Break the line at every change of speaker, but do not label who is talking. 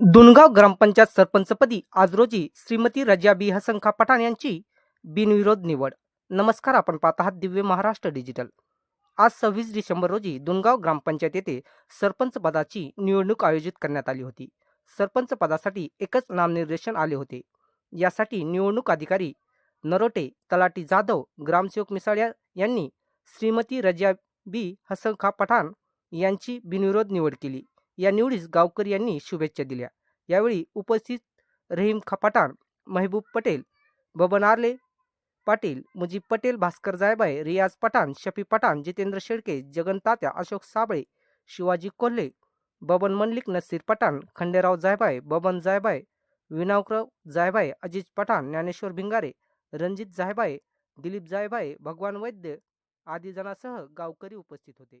दुनगाव ग्रामपंचायत सरपंचपदी आज रोजी श्रीमती रजाबी हसनखा पठाण यांची बिनविरोध निवड. नमस्कार आपण पाहत आहात दिव्य महाराष्ट्र डिजिटल. आज सव्वीस डिसेंबर रोजी दुनगाव ग्रामपंचायत येथे सरपंच पदाची निवडणूक आयोजित करण्यात आली होती. सरपंच पदासाठी एकच नामनिर्देशन आले होते. यासाठी निवडणूक अधिकारी नरोटे तलाटी जाधव ग्रामसेवक मिसाळ्या यांनी श्रीमती रजाबी हसनखा पठाण यांची बिनविरोध निवड केली. या निवडीस गावकरी यांनी शुभेच्छा दिल्या. यावेळी उपस्थित रहीम खा महबूब पटेल बबन आर्ले पाटील मुजीब पटेल भास्कर जायबाई रियाज पठाण शफी पठाण जितेंद्र शेळके जगन तात्या अशोक साबळे शिवाजी कोल्हे बबन मल्लिक नसीर पठाण खंडेराव जायबाय बबन जायबाई विनायकराव जायबाई अजिज पठाण ज्ञानेश्वर भिंगारे रणजित जायबाय दिलीप जायबाई भगवान वैद्य आदी जणांसह गावकरी उपस्थित होते.